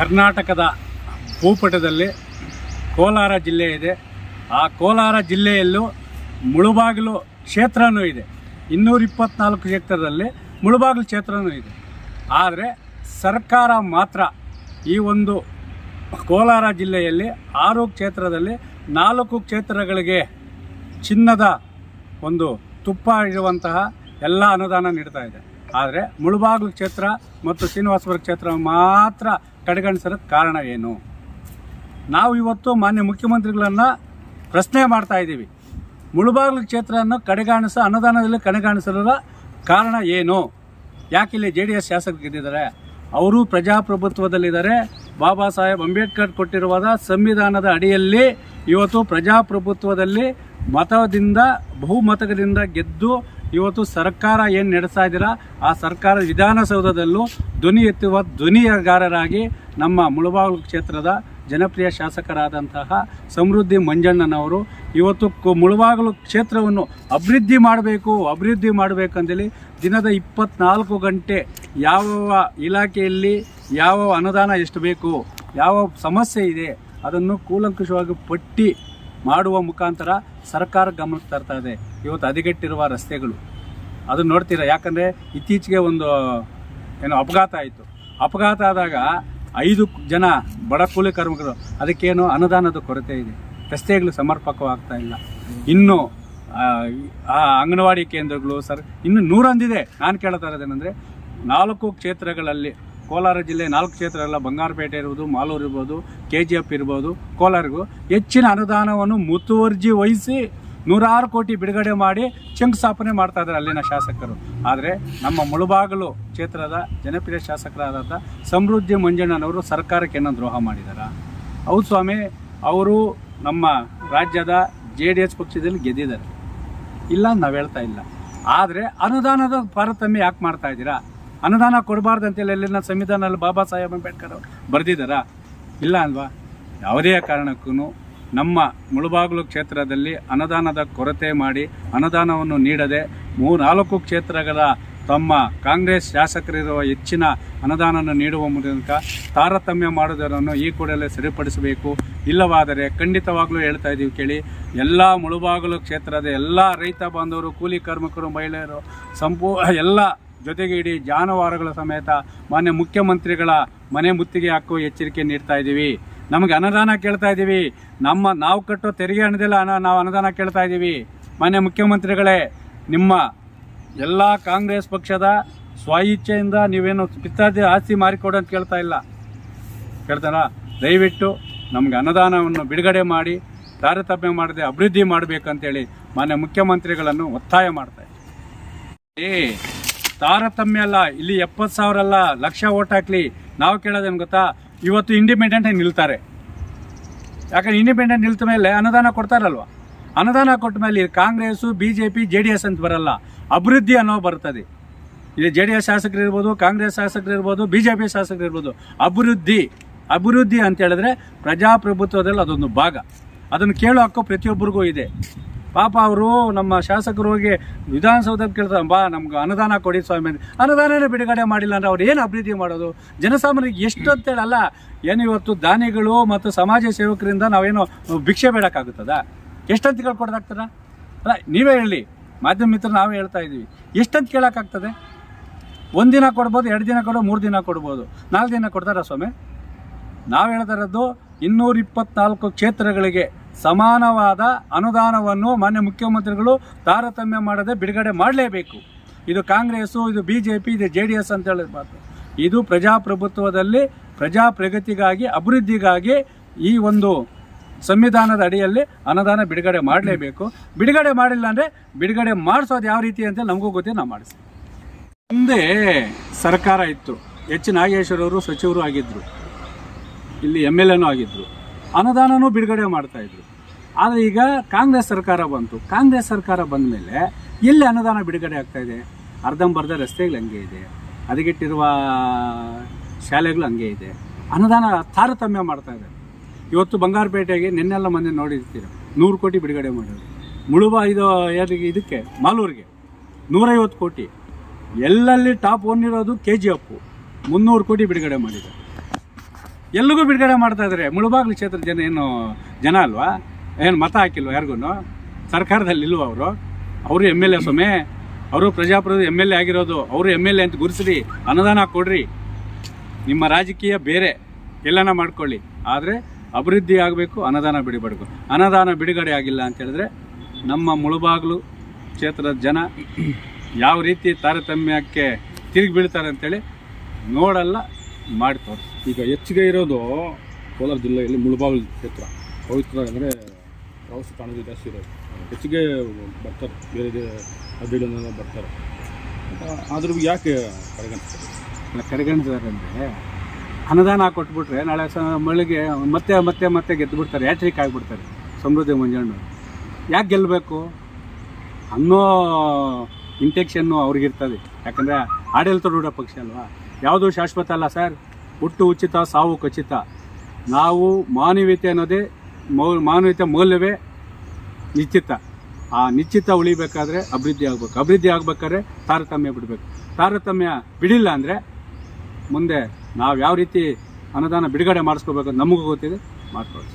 ಕರ್ನಾಟಕದ ಭೂಪಟದಲ್ಲಿ ಕೋಲಾರ ಜಿಲ್ಲೆ ಇದೆ. ಆ ಕೋಲಾರ ಜಿಲ್ಲೆಯಲ್ಲೂ ಮುಳುಬಾಗಿಲು ಕ್ಷೇತ್ರನೂ ಇದೆ. ಇನ್ನೂರ ಇಪ್ಪತ್ನಾಲ್ಕು ಕ್ಷೇತ್ರದಲ್ಲಿ ಮುಳುಬಾಗಿಲು ಕ್ಷೇತ್ರನೂ ಇದೆ. ಆದರೆ ಸರ್ಕಾರ ಮಾತ್ರ ಈ ಒಂದು ಕೋಲಾರ ಜಿಲ್ಲೆಯಲ್ಲಿ ಆರು ಕ್ಷೇತ್ರದಲ್ಲಿ ನಾಲ್ಕು ಕ್ಷೇತ್ರಗಳಿಗೆ ಚಿನ್ನದ ಒಂದು ತುಪ್ಪ ಇರುವಂತಹ ಎಲ್ಲ ಅನುದಾನ ನೀಡ್ತಾ ಇದೆ. ಆದರೆ ಮುಳುಬಾಗಿಲು ಕ್ಷೇತ್ರ ಮತ್ತು ಶ್ರೀನಿವಾಸಪುರ ಕ್ಷೇತ್ರ ಮಾತ್ರ ಕಡೆಗಣಿಸೋದಕ್ಕೆ ಕಾರಣ ಏನು? ನಾವು ಇವತ್ತು ಮಾನ್ಯ ಮುಖ್ಯಮಂತ್ರಿಗಳನ್ನು ಪ್ರಶ್ನೆ ಮಾಡ್ತಾ ಇದ್ದೀವಿ. ಮುಳುಬಾಗಿಲು ಕ್ಷೇತ್ರವನ್ನು ಕಡೆಗಾಣಿಸ ಅನುದಾನದಲ್ಲಿ ಕಡೆಗಾಣಿಸಲು ಕಾರಣ ಏನು? ಯಾಕೆ ಇಲ್ಲಿ ಜೆ ಡಿ ಎಸ್ ಶಾಸಕರು ಗೆದ್ದಿದ್ದಾರೆ? ಅವರು ಪ್ರಜಾಪ್ರಭುತ್ವದಲ್ಲಿದ್ದಾರೆ. ಬಾಬಾ ಸಾಹೇಬ್ ಅಂಬೇಡ್ಕರ್ ಕೊಟ್ಟಿರುವಾದ ಸಂವಿಧಾನದ ಅಡಿಯಲ್ಲಿ ಇವತ್ತು ಪ್ರಜಾಪ್ರಭುತ್ವದಲ್ಲಿ ಮತದಿಂದ, ಬಹುಮತದಿಂದ ಗೆದ್ದು ಇವತ್ತು ಸರ್ಕಾರ ಏನು ನಡೆಸ್ತಾ ಇದ್ದೀರಾ, ಆ ಸರ್ಕಾರ ವಿಧಾನಸೌಧದಲ್ಲೂ ಧ್ವನಿ ಎತ್ತುವ ಧ್ವನಿಗಾರರಾಗಿ ನಮ್ಮ ಮುಳಬಾಗಿಲು ಕ್ಷೇತ್ರದ ಜನಪ್ರಿಯ ಶಾಸಕರಾದಂತಹ ಸಮೃದ್ಧಿ ಮಂಜಣ್ಣನವರು ಇವತ್ತು ಮುಳಬಾಗಿಲು ಕ್ಷೇತ್ರವನ್ನು ಅಭಿವೃದ್ಧಿ ಮಾಡಬೇಕು, ಅಭಿವೃದ್ಧಿ ಮಾಡಬೇಕಂದೇಳಿ ದಿನದ ಇಪ್ಪತ್ನಾಲ್ಕು ಗಂಟೆ ಯಾವ ಇಲಾಖೆಯಲ್ಲಿ ಯಾವ ಅನುದಾನ ಎಷ್ಟು ಬೇಕು, ಯಾವ ಸಮಸ್ಯೆ ಇದೆ, ಅದನ್ನು ಕೂಲಂಕುಷವಾಗಿ ಪಟ್ಟಿ ಮಾಡುವ ಮುಖಾಂತರ ಸರ್ಕಾರ ಗಮನಕ್ಕೆ ತರ್ತಾ ಇದೆ. ಇವತ್ತು ಹದಗೆಟ್ಟಿರುವ ರಸ್ತೆಗಳು. ಅದನ್ನು ನೋಡ್ತೀರಾ? ಯಾಕಂದರೆ ಇತ್ತೀಚೆಗೆ ಒಂದು ಏನು ಅಪಘಾತ ಆಯಿತು. ಅಪಘಾತ ಆದಾಗ ಐದು ಜನ ಬಡ ಕೂಲಿ ಕಾರ್ಮಿಕರು ಅದಕ್ಕೇನು ಅನುದಾನದ ಕೊರತೆ ಇದೆ. ರಸ್ತೆಗಳು ಸಮರ್ಪಕವಾಗ್ತಾ ಇಲ್ಲ. ಇನ್ನು ಆ, ಅಂಗನವಾಡಿ ಕೇಂದ್ರಗಳು ಸರ್ ಇನ್ನು ನೂರೊಂದಿದೆ. ನಾನು ಕೇಳ್ತಾ ಇರೋದೇನೆಂದರೆ ನಾಲ್ಕು ಕ್ಷೇತ್ರಗಳಲ್ಲಿ ಕೋಲಾರ ಜಿಲ್ಲೆ ನಾಲ್ಕು ಕ್ಷೇತ್ರ ಎಲ್ಲ ಬಂಗಾರಪೇಟೆ ಇರ್ಬೋದು, ಮಾಲೂರು ಇರ್ಬೋದು ಕೆ ಜಿ ಎಫ್ ಇರ್ಬೋದು, ಕೋಲಾರಿಗೂ ಹೆಚ್ಚಿನ ಅನುದಾನವನ್ನು ಮುತುವರ್ಜಿ ವಹಿಸಿ ನೂರಾರು ಕೋಟಿ ಬಿಡುಗಡೆ ಮಾಡಿ ಶಂಕುಸ್ಥಾಪನೆ ಮಾಡ್ತಾ ಇದ್ದಾರೆ ಅಲ್ಲಿನ ಶಾಸಕರು. ಆದರೆ ನಮ್ಮ ಮುಳುಬಾಗಲು ಕ್ಷೇತ್ರದ ಜನಪ್ರಿಯ ಶಾಸಕರಾದಂಥ ಸಮೃದ್ಧಿ ಮಂಜಣ್ಣನವರು ಸರ್ಕಾರಕ್ಕೆ ಏನೋ ದ್ರೋಹ ಮಾಡಿದಾರ. ಹೌದು ಸ್ವಾಮಿ, ಅವರು ನಮ್ಮ ರಾಜ್ಯದ ಜೆ ಡಿ ಎಸ್ ಪಕ್ಷದಲ್ಲಿ ಗೆದ್ದಿದ್ದಾರೆ. ಇಲ್ಲ, ನಾವು ಹೇಳ್ತಾ ಇಲ್ಲ. ಆದರೆ ಅನುದಾನದ ಪಾರತಮ್ಯ ಯಾಕೆ ಮಾಡ್ತಾ ಇದ್ದೀರಾ? ಅನುದಾನ ಕೊಡಬಾರ್ದು ಅಂತೇಳಿ ಅಲ್ಲಿನ ಸಂವಿಧಾನದಲ್ಲಿ ಬಾಬಾ ಸಾಹೇಬ್ ಅಂಬೇಡ್ಕರ್ ಅವರು ಬರೆದಿದ್ದಾರಾ? ಇಲ್ಲ ಅಲ್ವಾ? ಯಾವುದೇ ಕಾರಣಕ್ಕೂ ನಮ್ಮ ಮುಳುಬಾಗಿಲು ಕ್ಷೇತ್ರದಲ್ಲಿ ಅನುದಾನದ ಕೊರತೆ ಮಾಡಿ ಅನುದಾನವನ್ನು ನೀಡದೆ ಮೂರು ನಾಲ್ಕು ಕ್ಷೇತ್ರಗಳ ತಮ್ಮ ಕಾಂಗ್ರೆಸ್ ಶಾಸಕರಿರುವ ಹೆಚ್ಚಿನ ಅನುದಾನವನ್ನು ನೀಡುವ ಮೂಲಕ ತಾರತಮ್ಯ ಮಾಡುವುದನ್ನು ಈ ಕೂಡಲೇ ಸರಿಪಡಿಸಬೇಕು. ಇಲ್ಲವಾದರೆ ಖಂಡಿತವಾಗ್ಲೂ ಹೇಳ್ತಾ ಇದ್ದೀವಿ ಕೇಳಿ, ಎಲ್ಲ ಮುಳುಬಾಗಿಲು ಕ್ಷೇತ್ರದ ಎಲ್ಲ ರೈತ ಬಾಂಧವರು, ಕೂಲಿ ಕಾರ್ಮಿಕರು, ಮಹಿಳೆಯರು, ಸಂಪೂ ಎಲ್ಲ ಜೊತೆಗೆ ಇಡೀ ಜಾನುವಾರುಗಳ ಸಮೇತ ಮಾನ್ಯ ಮುಖ್ಯಮಂತ್ರಿಗಳ ಮನೆ ಮುತ್ತಿಗೆ ಹಾಕುವ ಎಚ್ಚರಿಕೆ ನೀಡ್ತಾ ಇದ್ದೀವಿ. ನಮಗೆ ಅನುದಾನ ಕೇಳ್ತಾ ಇದ್ದೀವಿ. ನಮ್ಮ ನಾವು ಕಟ್ಟೋ ತೆರಿಗೆ ಹಣದಲ್ಲ ಹಣ ನಾವು ಅನುದಾನ ಕೇಳ್ತಾ ಇದ್ದೀವಿ. ಮಾನ್ಯ ಮುಖ್ಯಮಂತ್ರಿಗಳೇ, ನಿಮ್ಮ ಎಲ್ಲ ಕಾಂಗ್ರೆಸ್ ಪಕ್ಷದ ಸ್ವಇಚ್ಛೆಯಿಂದ ನೀವೇನು ಪಿತ್ತಾದಿ ಆಸ್ತಿ ಮಾರಿಕೊಡು ಅಂತ ಕೇಳ್ತಾ ಇಲ್ಲ. ಕೇಳ್ತಾರ? ದಯವಿಟ್ಟು ನಮಗೆ ಅನುದಾನವನ್ನು ಬಿಡುಗಡೆ ಮಾಡಿ, ತಾರತಮ್ಯ ಮಾಡದೆ ಅಭಿವೃದ್ಧಿ ಮಾಡಬೇಕಂತೇಳಿ ಮಾನ್ಯ ಮುಖ್ಯಮಂತ್ರಿಗಳನ್ನು ಒತ್ತಾಯ ಮಾಡ್ತಾ ಇದ್ದೀನಿ. ತಾರತಮ್ಯ ಅಲ್ಲ, ಇಲ್ಲಿ ಎಪ್ಪತ್ತು ಸಾವಿರ ಅಲ್ಲ, ಲಕ್ಷ ಓಟ್ ಹಾಕ್ಲಿ. ನಾವು ಕೇಳೋದೇನು ಗೊತ್ತಾ? ಇವತ್ತು ಇಂಡಿಪೆಂಡೆಂಟ್ ನಿಲ್ತಾರೆ. ಯಾಕಂದ್ರೆ ಇಂಡಿಪೆಂಡೆಂಟ್ ನಿಲ್ತ ಮೇಲೆ ಅನುದಾನ ಕೊಡ್ತಾರಲ್ವ? ಅನುದಾನ ಕೊಟ್ಟ ಮೇಲೆ Congress B J P J D S ಅಂತ ಬರಲ್ಲ. ಅಭಿವೃದ್ಧಿ ಅನ್ನೋ ಬರ್ತದೆ. ಇಲ್ಲಿ ಜೆ ಡಿ ಎಸ್ ಶಾಸಕರು ಇರ್ಬೋದು, ಕಾಂಗ್ರೆಸ್ ಶಾಸಕರು ಇರ್ಬೋದು ಬಿ ಜೆ ಪಿ ಶಾಸಕರು ಇರ್ಬೋದು. ಅಭಿವೃದ್ಧಿ ಅಭಿವೃದ್ಧಿ ಅಂತ ಹೇಳಿದ್ರೆ ಪ್ರಜಾಪ್ರಭುತ್ವದಲ್ಲಿ ಅದೊಂದು ಭಾಗ. ಅದನ್ನು ಕೇಳೋ ಹಕ್ಕು ಪ್ರತಿಯೊಬ್ಬರಿಗೂ ಇದೆ. ಪಾಪ ಅವರು ನಮ್ಮ ಶಾಸಕರು ಹೋಗಿ ವಿಧಾನಸೌಧಕ್ಕೆ ಕೇಳ್ತಾರೆ, ಬಾ, ನಮ್ಗೆ ಅನುದಾನ ಕೊಡಿ ಸ್ವಾಮಿ. ಅನುದಾನನೇ ಬಿಡುಗಡೆ ಮಾಡಿಲ್ಲ ಅಂದ್ರೆ ಅವ್ರು ಏನು ಅಭಿವೃದ್ಧಿ ಮಾಡೋದು? ಜನಸಾಮಾನ್ಯರಿಗೆ ಎಷ್ಟು ಅಂತೇಳಲ್ಲ ಏನು ಇವತ್ತು ದಾನಿಗಳು ಮತ್ತು ಸಮಾಜ ಸೇವಕರಿಂದ ನಾವೇನು ಭಿಕ್ಷೆ ಬೇಡಕ್ಕಾಗುತ್ತದ? ಎಷ್ಟಂತ ಕೇಳ್ಕೊಡ್ದಾಗ್ತದ? ಅಲ್ಲ, ನೀವೇ ಹೇಳಿ, ಮಾಧ್ಯಮ ಮಿತ್ರ ನಾವೇ ಹೇಳ್ತಾ ಇದ್ದೀವಿ. ಎಷ್ಟಂತ ಕೇಳೋಕ್ಕಾಗ್ತದೆ? ಒಂದಿನ ಕೊಡ್ಬೋದು, ಎರಡು ದಿನ ಕೊಡೋ ಮೂರು ದಿನ ಕೊಡ್ಬೋದು. ನಾಲ್ಕು ದಿನ ಕೊಡ್ತಾರಾ ಸ್ವಾಮಿ? ನಾವು ಹೇಳ್ತಾ ಇರೋದು ಇನ್ನೂರ ಇಪ್ಪತ್ನಾಲ್ಕು ಕ್ಷೇತ್ರಗಳಿಗೆ ಸಮಾನವಾದ ಅನುದಾನವನ್ನು ಮಾನ್ಯ ಮುಖ್ಯಮಂತ್ರಿಗಳು ತಾರತಮ್ಯ ಮಾಡದೆ ಬಿಡುಗಡೆ ಮಾಡಲೇಬೇಕು. ಇದು ಕಾಂಗ್ರೆಸ್ಸು, ಇದು ಬಿ ಜೆ ಪಿ ಇದು ಜೆ ಡಿ ಎಸ್ ಅಂತ ಹೇಳಬಾರ್ದು ಇದು ಪ್ರಜಾಪ್ರಭುತ್ವದಲ್ಲಿ ಪ್ರಜಾ ಪ್ರಗತಿಗಾಗಿ ಅಭಿವೃದ್ಧಿಗಾಗಿ ಈ ಒಂದು ಸಂವಿಧಾನದ ಅಡಿಯಲ್ಲಿ ಅನುದಾನ ಬಿಡುಗಡೆ ಮಾಡಲೇಬೇಕು. ಬಿಡುಗಡೆ ಮಾಡಿಲ್ಲ ಅಂದರೆ ಬಿಡುಗಡೆ ಮಾಡಿಸೋದು ಯಾವ ರೀತಿ ಅಂತ ನಮಗೂ ಗೊತ್ತಿದೆ ನಾವು ಮಾಡಿಸಿ ಮುಂದೆ ಸರ್ಕಾರ ಇತ್ತು. ಎಚ್. ನಾಗೇಶ್ವರ ಅವರು ಸಚಿವರು ಆಗಿದ್ದರು ಇಲ್ಲಿ ಎಂ ಎಲ್. ಎನೂ ಆಗಿದ್ದರು ಅನುದಾನನೂ ಬಿಡುಗಡೆ ಮಾಡ್ತಾ ಇದ್ರು. ಆದರೆ ಈಗ ಕಾಂಗ್ರೆಸ್ ಸರ್ಕಾರ ಬಂತು. ಕಾಂಗ್ರೆಸ್ ಸರ್ಕಾರ ಬಂದ ಮೇಲೆ ಎಲ್ಲಿ ಅನುದಾನ ಬಿಡುಗಡೆ ಆಗ್ತಾ ಇದೆ? ಅರ್ಧಂಬರ್ಧ ರಸ್ತೆಗಳು ಹಂಗೆ ಇದೆ. ಅದಗಿಟ್ಟಿರುವ ಶಾಲೆಗಳು ಹಂಗೆ ಇದೆ. ಅನುದಾನ ತಾರತಮ್ಯ ಮಾಡ್ತಾ ಇದೆ. ಇವತ್ತು ಬಂಗಾರಪೇಟೆಗೆ ನಿನ್ನೆಲ್ಲ ಮೊನ್ನೆ ನೋಡಿರ್ತೀರ. ನೂರು ಕೋಟಿ ಬಿಡುಗಡೆ ಮಾಡೋದು ಮುಳುಬ ಇದು ಯಾರಿಗೆ ಇದಕ್ಕೆ? ಮಾಲೂರಿಗೆ. ನೂರೈವತ್ತು ಕೋಟಿ. ಎಲ್ಲಲ್ಲಿ ಟಾಪ್ ಒನ್ ಇರೋದು ಕೆ ಜಿ ಅಪ್ಪು ಮುನ್ನೂರು ಕೋಟಿ ಬಿಡುಗಡೆ ಮಾಡಿದೆ ಎಲ್ಲಿಗೂ ಬಿಡುಗಡೆ ಮಾಡ್ತಾ ಇದ್ದಾರೆ ಮುಳುಬಾಗ್ಲು ಕ್ಷೇತ್ರದ ಜನ ಏನು ಜನ ಅಲ್ವಾ? ಏನು ಮತ ಹಾಕಿಲ್ವ ಯಾರಿಗೂ ಸರ್ಕಾರದಲ್ಲಿ ಇಲ್ವ ಅವರು? ಅವರು ಎಂ ಎಲ್ ಎ ಸೊಮೆ, ಅವರು ಪ್ರಜಾಪ್ರಭುತ್ವ ಎಂ ಎಲ್ ಎ ಆಗಿರೋದು, ಅವರು ಎಂ ಎಲ್ ಎ ಅಂತ ಗುರುಸ್ರಿ ಅನುದಾನ ಕೊಡ್ರಿ. ನಿಮ್ಮ ರಾಜಕೀಯ ಬೇರೆ, ಎಲ್ಲನ ಮಾಡ್ಕೊಳ್ಳಿ. ಆದರೆ ಅಭಿವೃದ್ಧಿ ಆಗಬೇಕು, ಅನುದಾನ ಬಿಡಬಾರ್ದು ಅನುದಾನ ಬಿಡುಗಡೆ ಆಗಿಲ್ಲ ಅಂತ ಹೇಳಿದ್ರೆ ನಮ್ಮ ಮುಳುಬಾಗ್ಲು ಕ್ಷೇತ್ರದ ಜನ ಯಾವ ರೀತಿ ತಾರತಮ್ಯಕ್ಕೆ ತಿರುಗಿ ಬೀಳ್ತಾರೆ ಅಂತೇಳಿ ನೋಡಲ್ಲ, ಮಾಡಿ ತೋರಿಸಿ ಈಗ ಹೆಚ್ಚಿಗೆ ಇರೋದು ಕೋಲಾರ ಜಿಲ್ಲೆಯಲ್ಲಿ ಮುಳುಬಾಗ್ಲು ಕ್ಷೇತ್ರ. ಪವಿತ್ರ ಅಂದರೆ ಪ್ರವಾಸಿ ತಾಣಗಳು ಜಾಸ್ತಿ ಇರೋದು. ಹೆಚ್ಚಿಗೆ ಬರ್ತಾರೆ, ಬೇರೆ ಬೇರೆ ಹಳ್ಳಿಗಳನ್ನೆಲ್ಲ ಬರ್ತಾರೆ. ಆದರೂ ಯಾಕೆ ಕಡೆಗಣಿಸ್ತಾರೆ ಕಡೆಗಣಿಸಿದ್ದಾರೆ ಅಂದರೆ ಅನುದಾನ ಕೊಟ್ಬಿಟ್ರೆ ನಾಳೆ ಸ ಮಳಿಗೆ ಮತ್ತೆ ಮತ್ತೆ ಮತ್ತೆ ಗೆದ್ದು ಬಿಡ್ತಾರೆ ಹ್ಯಾಟ್ರಿಕ್ ಆಗಿಬಿಡ್ತಾರೆ, ಸಮೃದ್ಧಿ ಮಂಜಣ್ಣ ಯಾಕೆ ಗೆಲ್ಲಬೇಕು ಅನ್ನೋ ಇಂಟೆಕ್ಷನ್ನು ಅವ್ರಿಗಿರ್ತದೆ. ಯಾಕಂದರೆ ಆಡಳಿತಾರೂಢ ಪಕ್ಷ ಅಲ್ವಾ? ಯಾವುದು ಶಾಶ್ವತ ಅಲ್ಲ ಸರ್? ಹುಟ್ಟು ಉಚಿತ, ಸಾವು ಖಚಿತ. ನಾವು ಮಾನವೀಯತೆ ಅನ್ನೋದೇ ಮೌ ಮಾನವೀಯತೆ ಮೌಲ್ಯವೇ ನಿಶ್ಚಿತ. ಆ ನಿಶ್ಚಿತ ಉಳಿಬೇಕಾದ್ರೆ ಅಭಿವೃದ್ಧಿ ಆಗಬೇಕು. ಅಭಿವೃದ್ಧಿ ಆಗ್ಬೇಕಾದ್ರೆ ತಾರತಮ್ಯ ಬಿಡಬೇಕು. ತಾರತಮ್ಯ ಬಿಡಿಲ್ಲ ಅಂದರೆ ಮುಂದೆ ನಾವು ಯಾವ ರೀತಿ ಅನುದಾನ ಬಿಡುಗಡೆ ಮಾಡಿಸ್ಕೋಬೇಕು ನಮಗೂ ಗೊತ್ತಿದೆ. ಮಾಡ್ಕೊಳ್ಳಿ.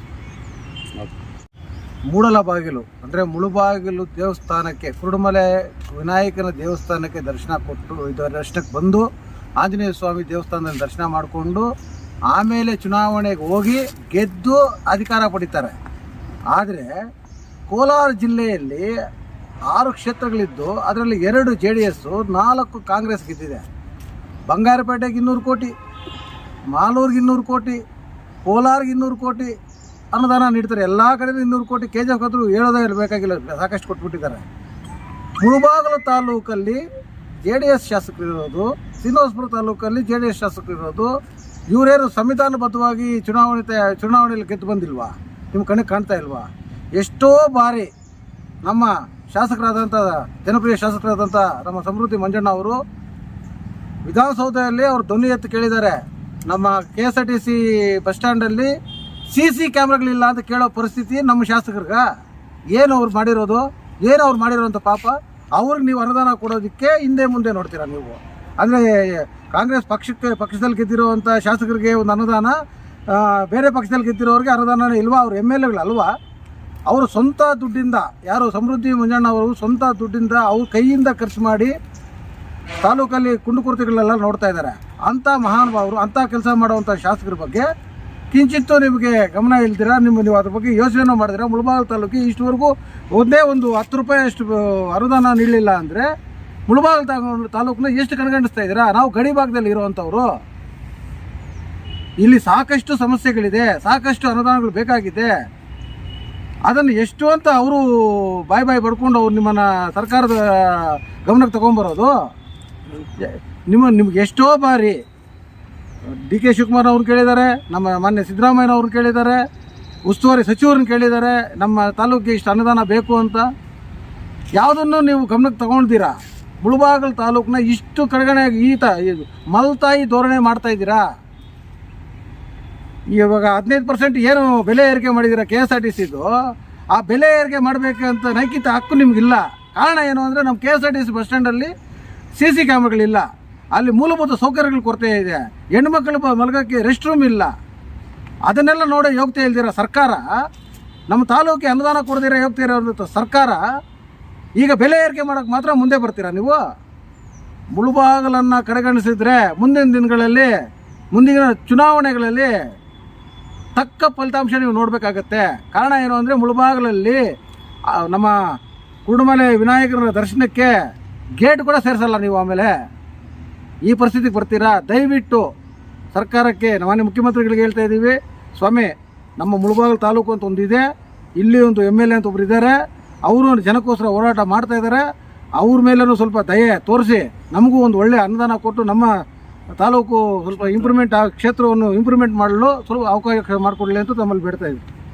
ಮೂಡಲ ಬಾಗಿಲು ಅಂದರೆ ಮುಳುಬಾಗಿಲು ದೇವಸ್ಥಾನಕ್ಕೆ ಕುರುಡುಮಲೆ ವಿನಾಯಕನ ದೇವಸ್ಥಾನಕ್ಕೆ ದರ್ಶನ ಕೊಟ್ಟು ಇದು ದರ್ಶನಕ್ಕೆ ಬಂದು ಆಂಜನೇಯ ಸ್ವಾಮಿ ದೇವಸ್ಥಾನದಲ್ಲಿ ದರ್ಶನ ಮಾಡಿಕೊಂಡು ಆಮೇಲೆ ಚುನಾವಣೆಗೆ ಹೋಗಿ ಗೆದ್ದು ಅಧಿಕಾರ ಪಡಿತಾರೆ. ಆದರೆ ಕೋಲಾರ ಜಿಲ್ಲೆಯಲ್ಲಿ ಆರು ಕ್ಷೇತ್ರಗಳಿದ್ದು ಅದರಲ್ಲಿ ಎರಡು ಜೆ ಡಿ ಎಸ್ಸು ನಾಲ್ಕು ಕಾಂಗ್ರೆಸ್ ಗೆದ್ದಿದೆ. ಬಂಗಾರಪೇಟೆಗೆ ಇನ್ನೂರು ಕೋಟಿ, ಮಾಲೂರಿಗೆ ಇನ್ನೂರು ಕೋಟಿ, ಕೋಲಾರ್ಗೆ ಇನ್ನೂರು ಕೋಟಿ ಅನುದಾನ ನೀಡ್ತಾರೆ. ಎಲ್ಲ ಕಡೆ ಇನ್ನೂರು ಕೋಟಿ. ಕೆ ಜಿ ಎಫ್ ಆದರೂ ಹೇಳೋದೇ ಇರಬೇಕಾಗಿಲ್ಲ ಸಾಕಷ್ಟು ಕೊಟ್ಬಿಟ್ಟಿದ್ದಾರೆ. ಮುಳುಬಾಗಲು ತಾಲೂಕಲ್ಲಿ ಜೆ ಡಿ ಎಸ್ ಶಾಸಕರಿರೋದು ಶ್ರೀನಿವಾಸಪುರ ತಾಲೂಕಲ್ಲಿ ಜೆ ಡಿ ಎಸ್ ಶಾಸಕರು ಇರೋದು ಇವರೇನು ಸಂವಿಧಾನಬದ್ಧವಾಗಿ ಚುನಾವಣೆ ಚುನಾವಣೆಯಲ್ಲಿ ಗೆದ್ದು ಬಂದಿಲ್ವಾ? ನಿಮ್ಮ ಕಣ್ಣಿಗೆ ಕಾಣ್ತಾ ಇಲ್ವಾ? ಎಷ್ಟೋ ಬಾರಿ ನಮ್ಮ ಶಾಸಕರಾದಂಥ ಜನಪ್ರಿಯ ಶಾಸಕರಾದಂಥ ನಮ್ಮ ಸಮೃದ್ಧಿ ಮಂಜಣ್ಣ ಅವರು ವಿಧಾನಸೌಧದಲ್ಲಿ ಅವರು ಧ್ವನಿ ಎತ್ತು ಕೇಳಿದ್ದಾರೆ. ನಮ್ಮ K S R T C bus ಸ್ಟ್ಯಾಂಡಲ್ಲಿ C C ಕ್ಯಾಮ್ರಾಗಳಿಲ್ಲ ಅಂತ ಕೇಳೋ ಪರಿಸ್ಥಿತಿ ನಮ್ಮ ಶಾಸಕರ್ಗ. ಏನು ಅವ್ರು ಮಾಡಿರೋದು? ಏನು ಅವ್ರು ಮಾಡಿರೋಂಥ ಪಾಪ? ಅವ್ರಿಗೆ ನೀವು ಅನುದಾನ ಕೊಡೋದಕ್ಕೆ ಹಿಂದೆ ಮುಂದೆ ನೋಡ್ತೀರಾ ನೀವು? ಅಂದರೆ ಕಾಂಗ್ರೆಸ್ ಪಕ್ಷಕ್ಕೆ ಪಕ್ಷದಲ್ಲಿ ಗೆದ್ದಿರುವಂಥ ಶಾಸಕರಿಗೆ ಒಂದು ಅನುದಾನ ಬೇರೆ ಪಕ್ಷದಲ್ಲಿ ಗೆದ್ದಿರೋರಿಗೆ ಅನುದಾನ ಇಲ್ವಾ? ಅವ್ರು ಎಂ ಎಲ್ ಎಗಳಲ್ವಾ? ಅವರು ಸ್ವಂತ ದುಡ್ಡಿಂದ, ಯಾರು ಸಮೃದ್ಧಿ ಮಂಜಣ್ಣ ಅವರು ಸ್ವಂತ ದುಡ್ಡಿಂದ ಅವ್ರ ಕೈಯಿಂದ ಖರ್ಚು ಮಾಡಿ ತಾಲೂಕಲ್ಲಿ ಕುಂದುಕೊರತೆಗಳೆಲ್ಲ ನೋಡ್ತಾ ಇದ್ದಾರೆ. ಅಂಥ ಮಹಾನುಭಾವರು ಅಂಥ ಕೆಲಸ ಮಾಡುವಂಥ ಶಾಸಕರ ಬಗ್ಗೆ ಕಿಂಚಿತ್ತು ನಿಮಗೆ ಗಮನ ಇಲ್ದಿರ, ನಿಮ್ಮ ನೀವು ಅದ್ರ ಬಗ್ಗೆ ಯೋಚನೆ ಮಾಡಿದ್ರೆ. ಮುಳಬಾಗಿಲು ತಾಲೂಕಿಗೆ ಇಷ್ಟುವರೆಗೂ ಒಂದೇ ಒಂದು ಹತ್ತು ರೂಪಾಯಿ ಅಷ್ಟು ಅನುದಾನ ನೀಡಲಿಲ್ಲ ಅಂದರೆ ಮುಳಬಾಗಿಲು ತಾಲೂ ತಾಲೂಕನ್ನ ಎಷ್ಟು ಕಣ್ಗಣಿಸ್ತಾ ಇದ್ದೀರಾ? ನಾವು ಗಡಿ ಭಾಗದಲ್ಲಿ ಇರುವಂಥವ್ರು. ಇಲ್ಲಿ ಸಾಕಷ್ಟು ಸಮಸ್ಯೆಗಳಿದೆ, ಸಾಕಷ್ಟು ಅನುದಾನಗಳು ಬೇಕಾಗಿದೆ. ಅದನ್ನು ಎಷ್ಟು ಅಂತ ಅವರು ಬಾಯ್ ಬಾಯ್ ಪಡ್ಕೊಂಡು ಅವ್ರು ನಿಮ್ಮನ್ನ ಸರ್ಕಾರದ ಗಮನಕ್ಕೆ ತಗೊಂಬರೋದು ನಿಮ್ಮ, ನಿಮ್ಗೆ ಎಷ್ಟೋ ಬಾರಿ ಡಿ ಕೆ ಶಿವಕುಮಾರ್ ಅವ್ರನ್ನ ಕೇಳಿದ್ದಾರೆ, ನಮ್ಮ ಮಾನ್ಯ ಸಿದ್ದರಾಮಯ್ಯ ಅವ್ರನ್ನ ಕೇಳಿದ್ದಾರೆ, ಉಸ್ತುವಾರಿ ಸಚಿವರನ್ನ ಕೇಳಿದ್ದಾರೆ, ನಮ್ಮ ತಾಲೂಕಿಗೆ ಇಷ್ಟು ಅನುದಾನ ಬೇಕು ಅಂತ. ಯಾವುದನ್ನು ನೀವು ಗಮನಕ್ಕೆ ತಗೊಳ್ತೀರಾ ಮುಳುಬಾಗಲ್ ತಾಲೂಕನ್ನ ಇಷ್ಟು ಕಡೆಗಣೆ ಈತ ಮಲ್ತಾಯಿ ಧೋರಣೆ ಮಾಡ್ತಾ ಇದ್ದೀರಾ? ಇವಾಗ ಹದಿನೈದು ಪರ್ಸೆಂಟ್ ಏನು ಬೆಲೆ ಏರಿಕೆ ಮಾಡಿದ್ದೀರಾ ಕೆ ಎಸ್ ಆರ್ ಟಿ ಸಿದು ಆ ಬೆಲೆ ಏರಿಕೆ ಮಾಡಬೇಕಂತ ನೈಕಿತ ಹಕ್ಕು ನಿಮಗಿಲ್ಲ. ಕಾರಣ ಏನು ಅಂದರೆ ನಮ್ಮ K S R T C bus ಸ್ಟ್ಯಾಂಡಲ್ಲಿ C C ಕ್ಯಾಮ್ರಾಗಳಿಲ್ಲ. ಅಲ್ಲಿ ಮೂಲಭೂತ ಸೌಕರ್ಯಗಳ ಕೊರತೆ ಇದೆ. ಹೆಣ್ಮಕ್ಳು ಮಲಗೋಕ್ಕೆ ರೆಸ್ಟ್ ರೂಮ್ ಇಲ್ಲ. ಅದನ್ನೆಲ್ಲ ನೋಡಿ ಯೋಗ್ಯತೆ ಇಲ್ದಿರೋ ಸರ್ಕಾರ? ನಮ್ಮ ತಾಲೂಕಿಗೆ ಅನುದಾನ ಕೊಡದಿರೋ ಯೋಗ್ಯತೆ ಇರೋ ಸರ್ಕಾರ ಈಗ ಬೆಲೆ ಏರಿಕೆ ಮಾಡೋಕೆ ಮಾತ್ರ ಮುಂದೆ ಬರ್ತೀರಾ ನೀವು? ಮುಳುಬಾಗಲನ್ನು ಕಡೆಗಣಿಸಿದರೆ ಮುಂದಿನ ದಿನಗಳಲ್ಲಿ, ಮುಂದಿನ ಚುನಾವಣೆಗಳಲ್ಲಿ ತಕ್ಕ ಫಲಿತಾಂಶ ನೀವು ನೋಡಬೇಕಾಗತ್ತೆ. ಕಾರಣ ಏನು ಅಂದರೆ ಮುಳುಬಾಗಲಲ್ಲಿ ನಮ್ಮ ಕುರುಡುಮಲೆ ವಿನಾಯಕರ ದರ್ಶನಕ್ಕೆ ಗೇಟ್ ಕೂಡ ಸೇರಿಸಲ್ಲ ನೀವು ಆಮೇಲೆ. ಈ ಪರಿಸ್ಥಿತಿಗೆ ಬರ್ತೀರಾ? ದಯವಿಟ್ಟು ಸರ್ಕಾರಕ್ಕೆ ನಮ್ಮನೆ ಮುಖ್ಯಮಂತ್ರಿಗಳಿಗೆ ಹೇಳ್ತಾ ಇದ್ದೀವಿ. ಸ್ವಾಮಿ, ನಮ್ಮ ಮುಳುಬಾಗಲು ತಾಲೂಕು ಅಂತ ಒಂದಿದೆ. ಇಲ್ಲಿ ಒಂದು ಎಂ ಎಲ್ ಎ ಅಂತ ಒಬ್ಬರು ಇದ್ದಾರೆ ಅವರು ಜನಕ್ಕೋಸ್ಕರ ಹೋರಾಟ ಮಾಡ್ತಾ ಇದ್ದಾರೆ. ಅವ್ರ ಮೇಲೂ ಸ್ವಲ್ಪ ದಯೆ ತೋರಿಸಿ ನಮಗೂ ಒಂದು ಒಳ್ಳೆಯ ಅನುದಾನ ಕೊಟ್ಟು ನಮ್ಮ ತಾಲೂಕು ಸ್ವಲ್ಪ ಇಂಪ್ರೂವ್ಮೆಂಟ್ ಆ ಕ್ಷೇತ್ರವನ್ನು ಇಂಪ್ರೂವ್ಮೆಂಟ್ ಮಾಡಲು ಸ್ವಲ್ಪ ಅವಕಾಶ ಮಾಡಿಕೊಡಲಿ ಅಂತ ತಮ್ಮಲ್ಲಿ ಬೇಡ್ತಾ ಇದ್ದೀವಿ